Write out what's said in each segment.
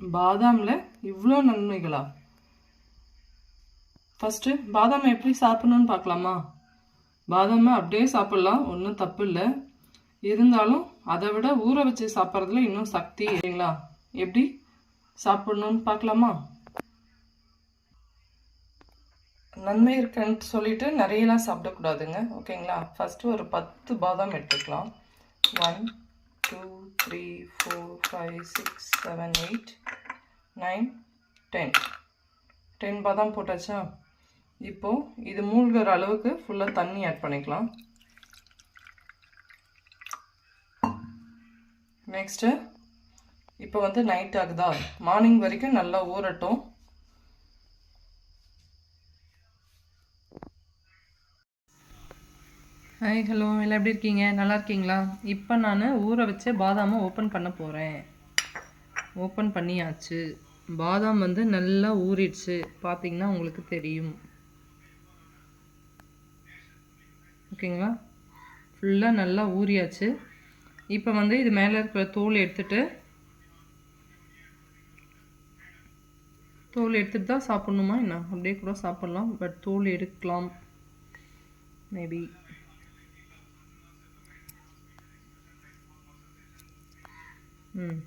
பாதாமில் இவ்வளோ நன்மைகளா? ஃபஸ்ட்டு பாதாம் எப்படி சாப்பிட்ணுன்னு பார்க்கலாமா? பாதாமை அப்படியே சாப்பிட்லாம் ஒன்றும் தப்பு இல்லை. இருந்தாலும் அதை விட ஊற வச்சு சாப்பிட்றதுல இன்னும் சக்தி இல்லைங்களா? எப்படி? சாப்பிட்ணுன்னு பார்க்கலாமா? நன்மை இருக்குன்னு சொல்லிட்டு நிறையலாம் சாப்பிடக்கூடாதுங்க ஓகேங்களா? ஃபஸ்ட்டு ஒரு பத்து பாதாம் எடுத்துக்கலாம். One two three four five six seven eight nine ten ten பாதாம் போட்டாச்சா? இப்போது இது மூழ்கிற அளவுக்கு ஃபுல்லாக தண்ணி ஆட் பண்ணிக்கலாம். நெக்ஸ்ட்டு இப்போ வந்து நைட் ஆகுதா? மார்னிங் வரைக்கும் நல்லா ஊறட்டும். ஹாய் ஹலோ எல்லாம் எப்படி இருக்கீங்க? நல்லா இருக்கீங்களா? இப்போ நான் ஊற வச்ச பாதாமை ஓப்பன் பண்ண போகிறேன் ஓப்பன் பண்ணியாச்சு. பாதாம் வந்து நல்லா ஊறிடுச்சு. பார்த்தீங்கன்னா உங்களுக்கு தெரியும். ஓகேங்களா? ஃபுல்லாக நல்லா ஊறியாச்சு. இப்போ வந்து இது மேலே இருக்கிற தோல் எடுத்துட்டு தோல் எடுத்துட்டு தான் சாப்பிட்ணுமா என்ன? அப்படியே கூட சாப்பிட்லாம் பட் தோல் எடுக்கலாம். மேபி ம்.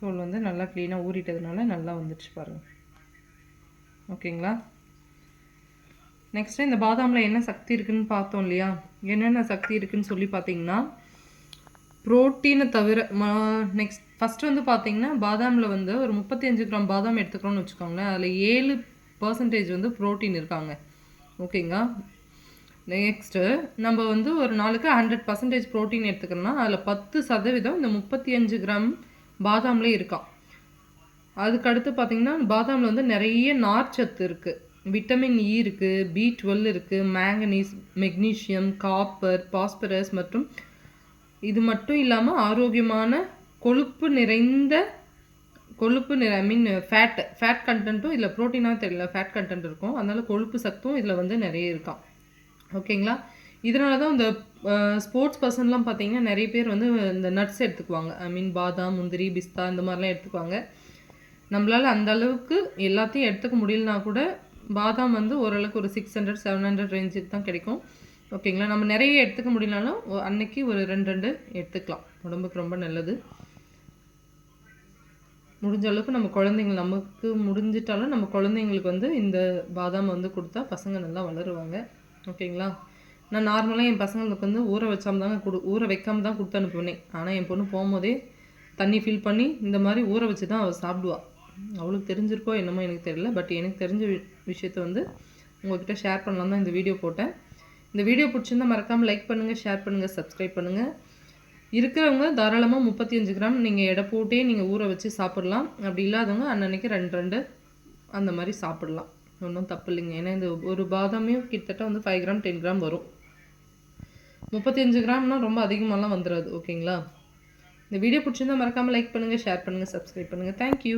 தோல் வந்து நல்லா க்ளீனாக ஊறிட்டதுனால நல்லா வந்துடுச்சு பாருங்கள் ஓகேங்களா? நெக்ஸ்ட்டு இந்த பாதாமில் என்ன சக்தி இருக்குன்னு பார்த்தோம் இல்லையா? என்னென்ன சக்தி இருக்குன்னு சொல்லி பார்த்தீங்கன்னா ப்ரோட்டீனை தவிர நெக்ஸ்ட் ஃபஸ்ட்டு வந்து பார்த்தீங்கன்னா பாதாமில் வந்து ஒரு முப்பத்தி அஞ்சு கிராம் பாதாம் எடுத்துக்கிறோம்னு வச்சுக்கோங்களேன். அதில் ஏழு பர்சன்டேஜ் வந்து ப்ரோட்டீன் இருக்காங்க. ஓகேங்களா? நெக்ஸ்ட்டு நம்ம வந்து ஒரு நாளுக்கு ஹண்ட்ரட் பர்சன்டேஜ் ப்ரோட்டீன் எடுத்துக்கிறோம்னா அதில் பத்து சதவீதம் இந்த முப்பத்தி அஞ்சு கிராம் பாதாம்லேயே இருக்கான் அதுக்கடுத்து பார்த்திங்கன்னா பாதாமில் வந்து நிறைய நார்ச்சத்து இருக்குது விட்டமின் இ இருக்குது பி டுவெல் இருக்குது மேங்கனீஸ் மெக்னீஷியம் காப்பர் பாஸ்பரஸ் மற்றும் இது மட்டும் இல்லாமல் ஆரோக்கியமான கொழுப்பு நிறைந்த கொழுப்பு நிறை ஐ மீன் ஃபேட் ஃபேட் கண்டென்ட்டும் இதில் ப்ரோட்டீனாக தெரியல ஃபேட் கண்டென்ட் இருக்கும். அதனால் கொழுப்பு சத்தும் இதில் வந்து நிறைய இருக்கான் ஓகேங்களா இதனால தான் இந்த ஸ்போர்ட்ஸ் பர்சன்லாம் பார்த்தீங்கன்னா நிறைய பேர் வந்து இந்த நட்ஸ் எடுத்துக்குவாங்க. ஐ மீன் பாதாம் முந்திரி பிஸ்தா இந்த மாதிரிலாம் எடுத்துக்குவாங்க. நம்மளால் அந்த அளவுக்கு எல்லாத்தையும் எடுத்துக்க முடியலனா கூட பாதாம் வந்து ஓரளவுக்கு ஒரு சிக்ஸ் ஹண்ட்ரட் செவன் ஹண்ட்ரட் ரேஞ்சுக்கு தான் கிடைக்கும். ஓகேங்களா நம்ம நிறைய எடுத்துக்க முடியலனாலும் அன்னைக்கு ஒரு ரெண்டு ரெண்டு எடுத்துக்கலாம். உடம்புக்கு ரொம்ப நல்லது. முடிஞ்ச அளவுக்கு நம்ம குழந்தைங்க நமக்கு முடிஞ்சிட்டாலும் நம்ம குழந்தைங்களுக்கு வந்து இந்த பாதாம் வந்து கொடுத்தா பசங்க நல்லா வளருவாங்க. ஓகேங்களா நான் நார்மலாக என் பசங்களுக்கு வந்து ஊற வச்சாம தாங்க கொடு ஊற வைக்காம தான் கொடுத்து அனுப்புவேன். ஆனால் என் பொண்ணு போகும்போதே தண்ணி ஃபில் பண்ணி இந்த மாதிரி ஊற வச்சு தான் அவள் சாப்பிடுவாள் அவளுக்கு தெரிஞ்சிருக்கோ என்னமோ எனக்கு தெரியல பட் எனக்கு தெரிஞ்ச வி- விஷயத்த வந்து உங்கள்கிட்ட ஷேர் பண்ணலாம் தான் இந்த வீடியோ போட்டேன். இந்த வீடியோ பிடிச்சிருந்தா மறக்காமல் லைக் பண்ணுங்கள் ஷேர் பண்ணுங்கள் சப்ஸ்கிரைப் பண்ணுங்கள் இருக்கிறவங்க தாராளமாக முப்பத்தி அஞ்சு கிராம் நீங்கள் எடை போட்டே நீங்கள் ஊற வச்சு சாப்பிட்லாம். அப்படி இல்லாதவங்க அன்னன்னைக்கு ரெண்டு ரெண்டு அந்த மாதிரி சாப்பிட்லாம். ஒன்றும் தப்பு இல்லைங்க. ஏன்னா இந்த ஒரு பாதாமையும் கிட்டத்தட்ட வந்து ஃபைவ் கிராம் டென் கிராம் வரும். முப்பத்தி அஞ்சு ரொம்ப அதிகமாகலாம் வந்துடாது ஓகேங்களா? இந்த வீடியோ பிடிச்சிருந்தா மறக்காமல் லைக் பண்ணுங்கள் ஷேர் பண்ணுங்கள் சப்ஸ்கிரைப் பண்ணுங்கள் தேங்க்யூ